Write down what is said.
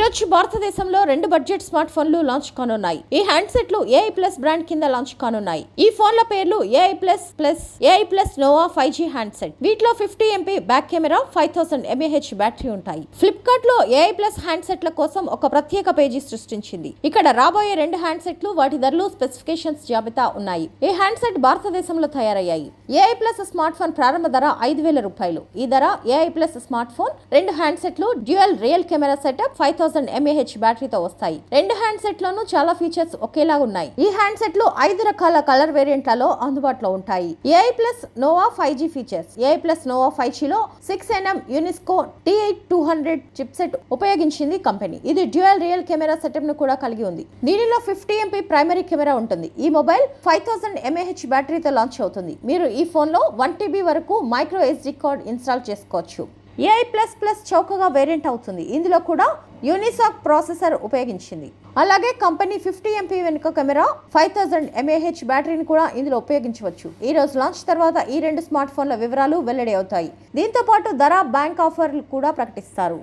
ఈరోజు భారతదేశంలో రెండు బడ్జెట్ స్మార్ట్ ఫోన్లు లాంచ్ కానున్నాయి. ఈ హ్యాండ్సెట్లు ఏఐ ప్లస్ బ్రాండ్ కింద లాంచ్ కానున్నాయి. ఈ ఫోన్ల పేర్లు AI plus plus AI plus Nova five G handset. వీటిలో fifty MP back camera five thousand mAh battery ఉంటాయి. ఫ్లిప్కార్ట్లో ఏఐ ప్లస్ హ్యాండ్సెట్ల కోసం ఒక ప్రత్యేక పేజీ సృష్టించింది. ఇక్కడ రాబోయే రెండు హ్యాండ్సెట్లు వాటి ధరలు స్పెసిఫికేషన్స్ జాబితా ఉన్నాయి. ఈ హ్యాండ్సెట్ భారతదేశంలో తయారయ్యాయి. ఏఐ ప్లస్ స్మార్ట్ ఫోన్ ప్రారంభ ధర ఐదు వేల రూపాయలు. ఈ ధర ఏఐ ప్లస్ స్మార్ట్ ఫోన్ రెండు హ్యాండ్సెట్లు dual rear camera setup five thousand mAh బ్యాటరీతో వస్తాయి. రెండు హ్యాండ్సెట్ లోనూ చాలా ఫీచర్స్ ఒకేలా ఉన్నాయి. ఈ హ్యాండ్సెట్లు ఐదు రకాల కలర్ వేరియంట్లలో అందుబాటులో ఉంటాయి. AI plus Nova five G features AI plus Nova five జీలో six nm Unisoc T eight two hundred chipset ఉపయోగించింది company ఇది డ్యూయల్ రియల్ కెమెరా సెటప్ను కూడా కలిగి ఉంది. దీనిలో ఫిఫ్టీ ఎంపీ ప్రైమరీ కెమెరా ఉంటుంది. ఈ మొబైల్ ఫైవ్ థౌసండ్ ఎంఏహెచ్ బ్యాటరీతో లాంచ్ అవుతుంది. మీరు ఈ ఫోన్లో వన్ టీబీ వరకు మైక్రో ఎస్డి కార్డ్ ఇన్స్టాల్ చేసుకోవచ్చు. ఏఐ ప్లస్ ప్లస్ చౌకగా వేరియంట్ అవుతుంది. ఇందులో కూడా యూనిసాక్ ప్రాసెసర్ ఉపయోగించింది. అలాగే కంపెనీ ఫిఫ్టీ ఎంపీ వెనుక కెమెరా ఫైవ్ థౌసండ్ ఎంఏహెచ్ బ్యాటరీని కూడా ఇందులో ఉపయోగించవచ్చు. ఈ రోజు లాంచ్ తర్వాత ఈ రెండు స్మార్ట్ ఫోన్ల వివరాలు వెల్లడి అవుతాయి. దీంతో పాటు ధర బ్యాంక్ ఆఫర్లు కూడా ప్రకటిస్తారు.